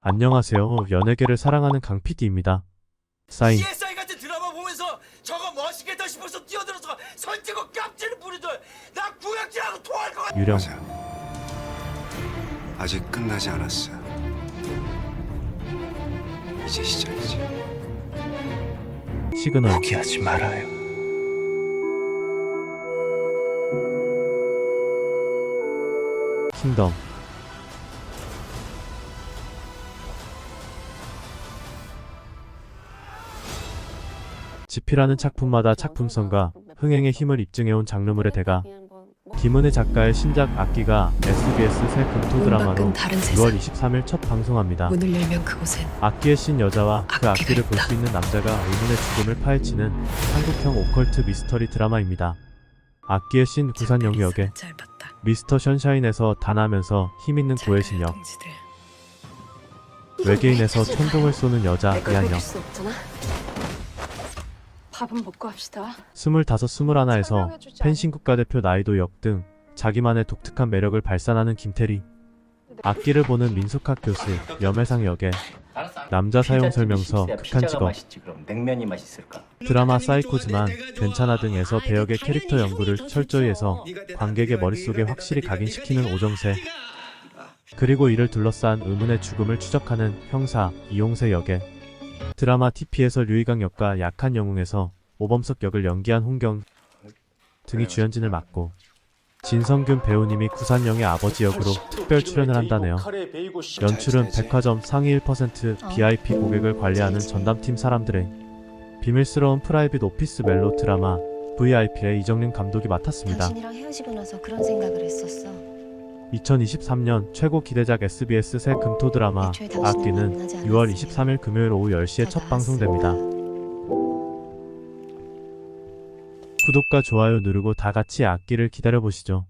안녕하세요. 연예계를 사랑하는 강 PD입니다. 사인. CSI 같은 드라마 보면서 저거 멋있겠다 싶어서 뛰어들어서 선지고 깜지를 부리던 나 구역질하고 토할 것 같아 유령. 맞아. 아직 끝나지 않았어. 이제 시작이지. 시그널. 포기하지 말아요. 킹덤. 지피라는 작품마다 작품성과 흥행의 힘을 입증해온 장르물의 대가 김은혜 작가의 신작 악기가 SBS 새 금토 드라마로 밖은 다른 세상. 6월 23일 첫 방송합니다. 문을 열면 그곳엔 악기의 신 여자와 그 악기를 볼. 수 있는 남자가 의문의 죽음을 파헤치는 한국형 오컬트 미스터리 드라마입니다. 악기의 신 구산 영역에. 미스터 션샤인에서 단하면서 힘있는 고해 신 역, 동지들. 외계인에서 천둥을 쏘는 여자 내걸 이한 해줄 역, 수 없잖아. 밥은 먹고 합시다. 스물다섯 스물하나에서 설명해주지 펜싱 국가대표 나이도 역등 자기만의 독특한 매력을 발산하는 김태리. 악기를 보는 민속학 교수 염혜상 역에 남자 사용 설명서 극한 직업 맛있지 그럼 냉면이 맛있을까? 드라마 사이코즈만 괜찮아 등에서 배역의 캐릭터 연구를 철저히 해서 관객의 머릿속에 확실히 각인시키는 오정세 그리고 이를 둘러싼 의문의 죽음을 추적하는 형사 이용세 역에 드라마 TP에서 류희강 역과 약한 영웅에서 오범석 역을 연기한 홍경 등이 주연진을 맡고 진성균 배우님이 구산영의 아버지 역으로 특별 출연을 한다네요. 연출은 백화점 상위 1% VIP 고객을 관리하는 전담팀 사람들의 비밀스러운 프라이빗 오피스 멜로 드라마 VIP의 이정림 감독이 맡았습니다. 당신이랑 헤어지고 나서 그런 생각을 했었어. 2023년 최고 기대작 SBS 새 금토 드라마 악기는 만나지 6월 않았으면 23일 금요일 오후 10시에 첫잘 방송됩니다. 구독과 좋아요 누르고 다 같이 악기를 기다려보시죠.